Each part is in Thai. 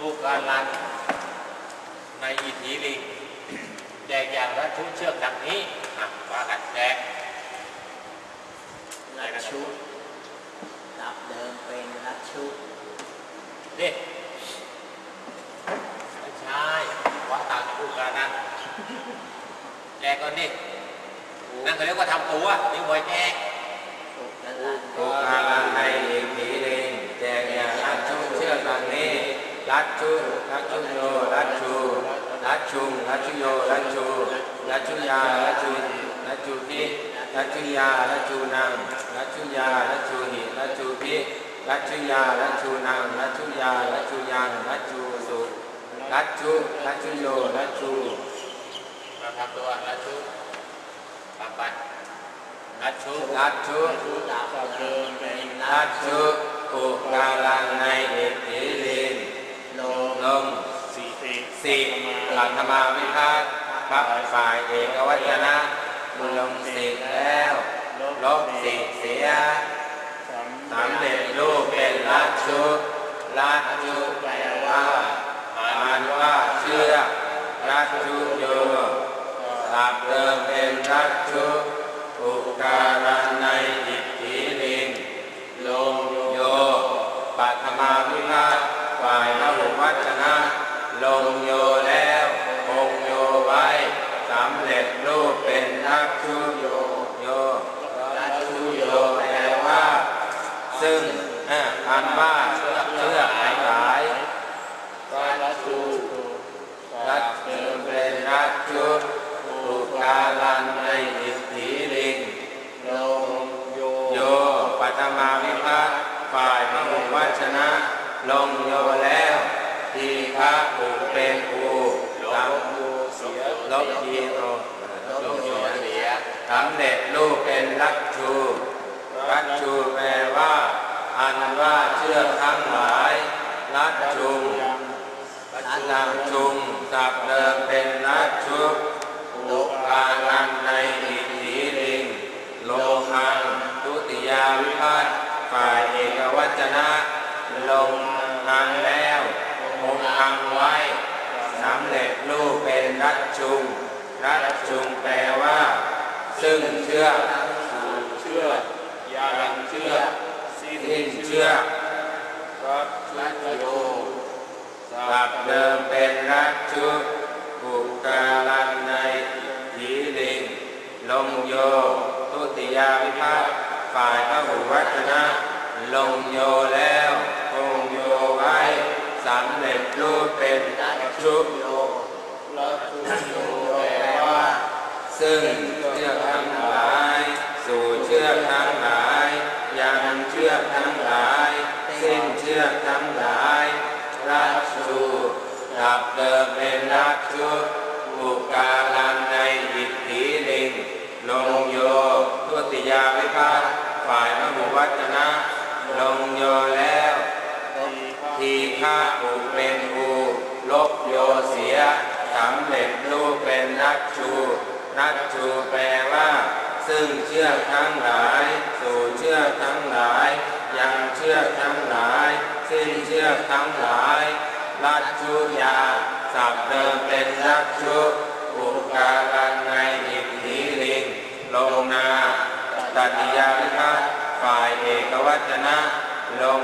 ลูกการลันในอิทธิลิงแจกอย่างละชุดเชือกดังนี้อะว่ากันแจกรัชชุดับเดิมเป็นรัชชุดิไม่ใช่ว่าตามลูกการลันแจกก่อนดินั่นเขาเรียกว่าทำตัวนี่หวยแจกสุกและลันถูกอาลันในอีกผีลิงแจกอย่างรัดชุเชือกดังนี้ รัดชุรัดชุโยรัดชูรัดชุงรัดชุโยรัดชูรัดชุยารัดชูรัดชูพิรัดชุยารัดชูนังรัดชุยารัดชูหิรัดชูพิรัดชุยารัดชูนังรัดชุยารัดชูยังรัดชู สี่หลัธรรมาวิพัฒน์พระฝ่ายเอกวัจนะบุลงสิทธิแล้วลบสิทธิเสียสำเร็จรูปเป็นรัชชุรัชชุแปลว่าอ่านว่าเชื่อรัชชุโยสับเดิมเป็นรัชชุอุการะ ลงโยแล้วคงโยไว้สำเร็จรูปเป็นทักชุโยโยทักชุโยแปลว่า ซึ่งอันว่าเชื่อเชื่อหลายหลายรัชชุรัชเดิมเป็นรัชชุถูกกาลันในอิทธิลิงลงโยโยปัตมาวิภัตฝ่ายพระหุวัชนะ ลงโยแล้ว ทีฆะอุเป็นอูลบลบยีโอลบโยเสียสำเร็จรูปเป็นรักชูรักชูแปลว่า อันว่าเชื่อทั้งหลายรักชุงรักชุงสับเดิมเป็นรักชุอุกาลันในอิทธิลิง โลหังทุติยาวิพัตน์ฝ่ายเอกวัจนะ ลงหังแล วคงหังไว้สำเร็จรูปเป็นรัชชุง รัชชุงแปลว่า ซึ่งเชื่อเชื่อยางเชื่อสิ้นเชื่อรัชโยสับเดิมเป็นรัชชุกุกาลันในทีลิง ลงโยทุติยาวิภัตน์ฝ่ายพระหุวัฒนะ ลงโยแล้ว สำเร็จรูปเป็นชุบโยรัชโยแปลว่า ซึ่งเชือกทั้งหลาย สู่เชือกทั้งหลาย ยังเชือกทั้งหลายสิ้นเชือกทั้งหลายรัชชูดับเดิมเป็นรัชชุอุกาลันในอิทธิลิงลงโยทุติยาวิภัตฝ่ายพระหุวัจนะ ลงโยแล้ว ทีฆาอุเป็นอูลบโยเสียสำเร็จรูปเป็นนักชูนักชูแปลว่า ซึ่งเชื่อทั้งหลาย สู่เชื่อทั้งหลาย ยังเชื่อทั้งหลาย สิ้นเชื่อทั้งหลายรัชชุยาสับเดิมเป็นรัชชุอุกาลันในอิทธิลิงลงนาตัติยาวิภัตน์ฝ่ายเอกวัจนะ ลง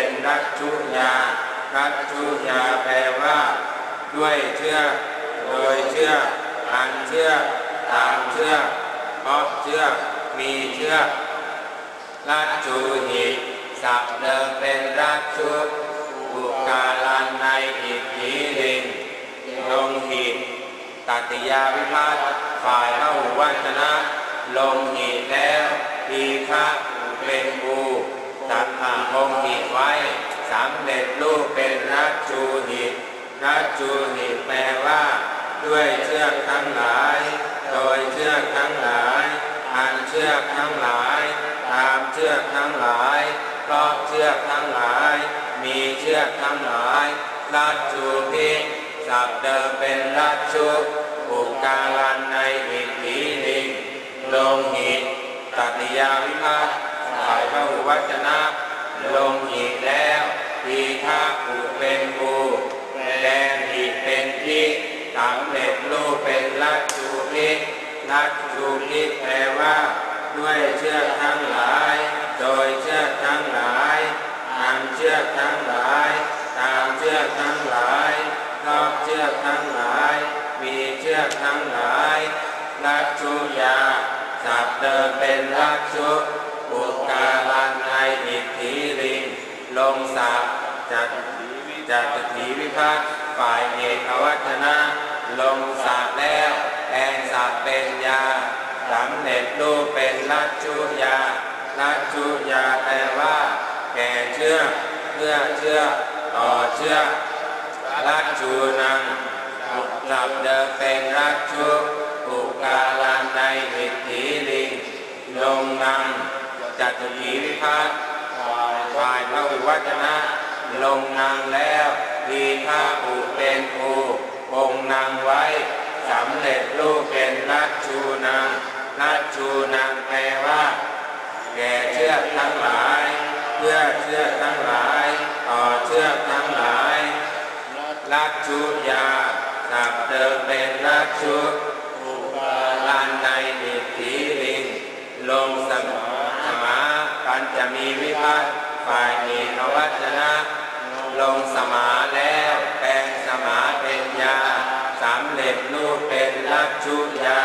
เป็นรัชชุยารัชชุยาแปลว่า ด้วยเชื่อโดยเชื่ออันเชื่อตามเชื่อเพราะเชื่อมีเชื่อรัชชูหิสับเดิมเป็นรัชชุอุกาลันในอิทธิลิงลงหิตัติยาวิภัตน์ฝ่ายพระหุวัจนะ ลงหีแล้วทีฆะเป็นบูตัดอาคงหีไว้สำเร็จรูปเป็นรัชชูหิรัชชูหิแปลว่า ด้วยเชือกทั้งหลาย โดยเชือกทั้งหลายอันเชือกทั้งหลาย ตามเชือกทั้งหลายเพราะเชือกทั้งหลาย มีเชือกทั้งหลายรัชชูพิสับเดิมเป็นรัชชูอุกาลันในอิทธิลิงลงหิตตัตยาวิภัตน์ฝ่าฝ่ายพระหุวจนะลงหีแล้ว ทีฆาอุเป็นภูแดงหีเป็นทิสำเร็จรูปเป็นลักจูพิลักจูพิแปลว่า ด้วยเชือกทั้งหลาย โดยเชือกทั้งหลายตามเชือกทั้งหลาย ตามเชือกทั้งหลายรอบเชือกทั้งหลาย มีเชือกทั้งหลายลักชุยาสับเดิมเป็นลักชุอุกกาลันในอิทธิ ลงลงสับจัดจัดถีวิพัฒฝ่ายเอกวัฒนะ ลงสับแล้วแปลงสับเป็นยาสำเร็จรูปเป็นลักชุยาลักชุยาแปลว่า แก่เชื่อเพื่อเชื่อต่อเชื่อกลักชูนังสับเดิมเป็นรักชุอุกาลันในหิทธิลิงลงนังจัตุถีวิพัฒน์ฝ่าย พระอุวัจนะ ลงนางแล้วดีข้าอุเป็นภูองนางไว้สำเร็จรูปเป็นรักชูนางรักชูนางแปลว่าแก่เชือกทั้งหลาย เพื่อเชือกทั้งหลาย ต่อเชือกทั้งหลายลักชุยาสับเดิมเป็นลักชุอุปาลานในดิถีลิง ลงสมสมาปัญจะมีวิพัฒน์ ฝ่ายมีนวัจนะ ลงสมาแล้วแปลงสมาเป็นยาสำเร็จรูปเป็นลักชุยา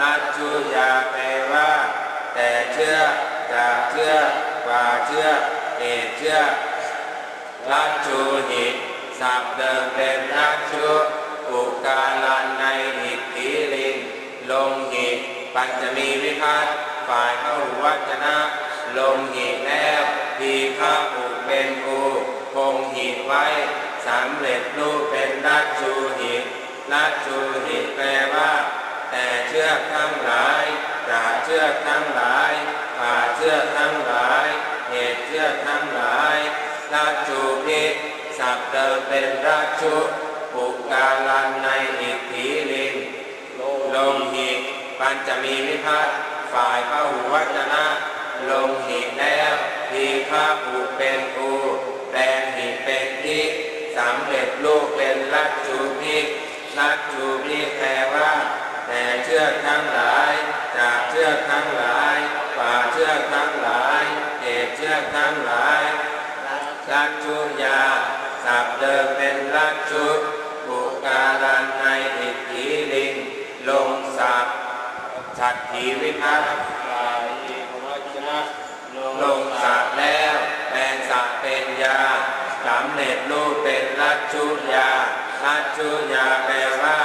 ลักชุยาแปลว่า แต่เชื่อจากเชื่อกว่าเชื่อเอกเชื่อลักชูหิตสับเดิมเป็นลักชุอุกาลันในหิตทีลิงลงหิปัญจมีวิพัฒน์ฝ่ายเข้าวัจนะ ลงหิแล้วทีข้าอุเป็นภูคงหิไว้สำเร็จรูปเป็นลักชูหิลักชูหิแปลว่า แต่เชือกทั้งหลายจาเชือกทั้งหลายผ่าเชือกทั้งหลาย เหตุเชือกทั้งหลายราชูพิสับเดิมเป็นราชุปุกาลันในอิทธิลิงลงหีปัญจะมีวิพัฒฝ่ายพระหุวัจนะ ลงหีแล้วทีข้าอุเป็นภูแปลงหีเป็นทิสำเร็จรูปเป็นลักชูพิลักชูพิแปลว่า แต่เชือกทั้งหลาย จากเชือกทั้งหลายฝ่าเชือกทั้งหลายเหตุเชือกทั้งหลายลักชุยาสับเดิมเป็นลักชุปุกาลันในอิทธิลิง ลงสับฉัตถีวิพัฒน์ เร็จรูปเป็นลัชุยาลัชุยาแปลว่า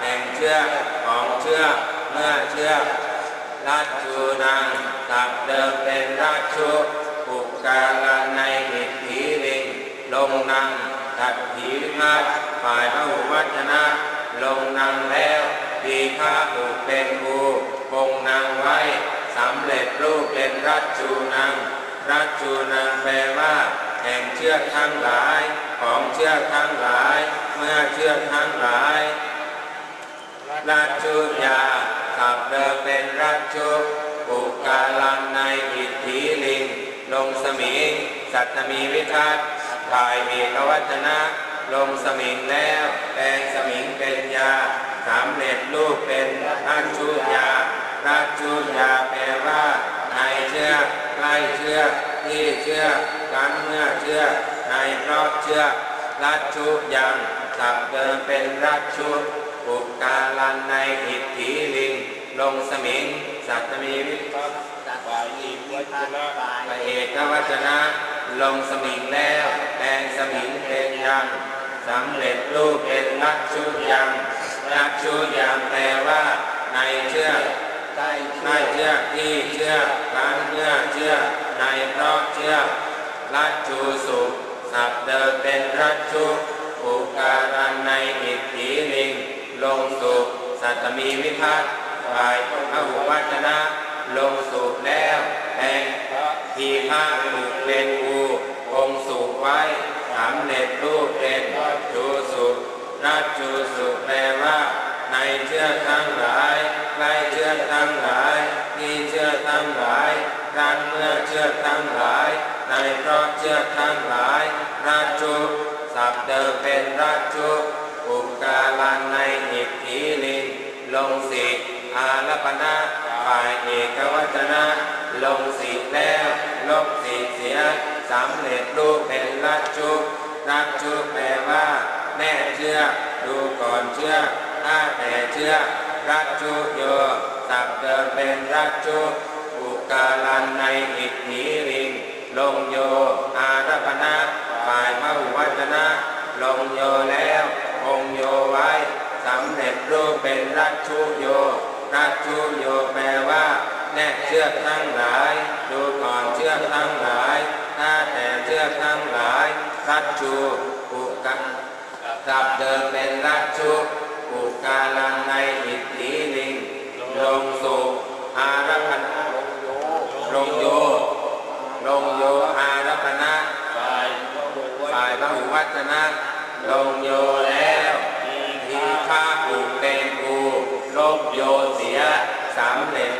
แห่งเชือกของเชือกเมื่อเชือกลัชูนางสับเดิมเป็นลัชุปุกกาลในหิทธิลิงลงนางตัดถีวิพัฒน์ฝ่ายพระหุวัจนะลงนางแล้วดีข้าอุเป็นภูคงนางไว้สำเร็จรูปเป็นรัชูนางรัชูนางแปลว่า แห่งเชือกทั้งหลายของเชือกทั้งหลาย เมื่อเชือกทั้งหลายราชุยาขับเดิมเป็นราชุปุกาลังในอิทธิลิง ลงสมิง สัตตมีวิทัตถ่ายเอกวัจนะ ลงสมิงแล้วแปลงสมิงเป็นยาสำเร็จรูปเป็นราชุยาราชุยาแปลว่าในเชือกใกล้เชือก ที่เชื่อกันเมื่อเชื่อในรอบเชื่อราชชุยังสับเดิมเป็นราชุปุกกาลันในอิทธิลิง ลงสมิง สัตมีวิพัสัตว์มีวิพัฒน์ฝ่ายพระเอกวัจนะ ลงสมิงแล้วแปลงสมิงเป็นยังสำเร็จรูปเป็นลักชุยังลักชุยังแปลว่า ในเชื่อใกล้ในเชื่อที่เชื่อการเมื่อเชื่อ ในเพราะเชื่อกลักชูสุสับเดิมเป็นรัชชุปุการันในอิทธิลิง ลงสุสัตมีวิพัฒน์ฝ่ายพระหุวัจนะ ลงสุแล้วแห่งทีฆาถูกเป็นภูองสุไว้สำเร็จรูปเป็นชูสุรัชชูสุแปลว่า ในเชื่อทั้งหลายใกล้เชื่อทั้งหลายที่เชื่อทั้งหลาย รันเมื่อเชือกทั้งหลาย ในเพราะเชือกทั้งหลายราชุสับเดิมเป็นราชุอุกาลันในอิทธิลิน ลงสิอาลปนะฝ่ายเอกวัจนะ ลงสิแล้วลบสิเสียสำเร็จรูปเป็นราชุราชุแปลว่าแน่เชื่อกดูก่อนเชื่อกถ้าแต่เชื่อกราชุโยสับเดิมเป็นราชุ กาลันในอิทธิลิง ลงโย อารัปนะฝ่ายพหุวัจนะ ลงโยแล้วคงโยไว้สำเร็จรูปเป็นรัชชุโย รัชชุโยแปลว่า แน่เชือกทั้งหลาย ดูก่อนเชือกทั้งหลายถ้าแต่เชือกทั้งหลาย รัชชูอุกัสับเดิมเป็นรัชชุอุกาลังในอิทธิลิง ลงสุอารัปนะลงโย ลงโยอารัปนะ ฝ่าย ฝ่ายพระหุวัจนะลงโยแล้วทีฆาอุเป็นกูลบโยเสียสำเร็จ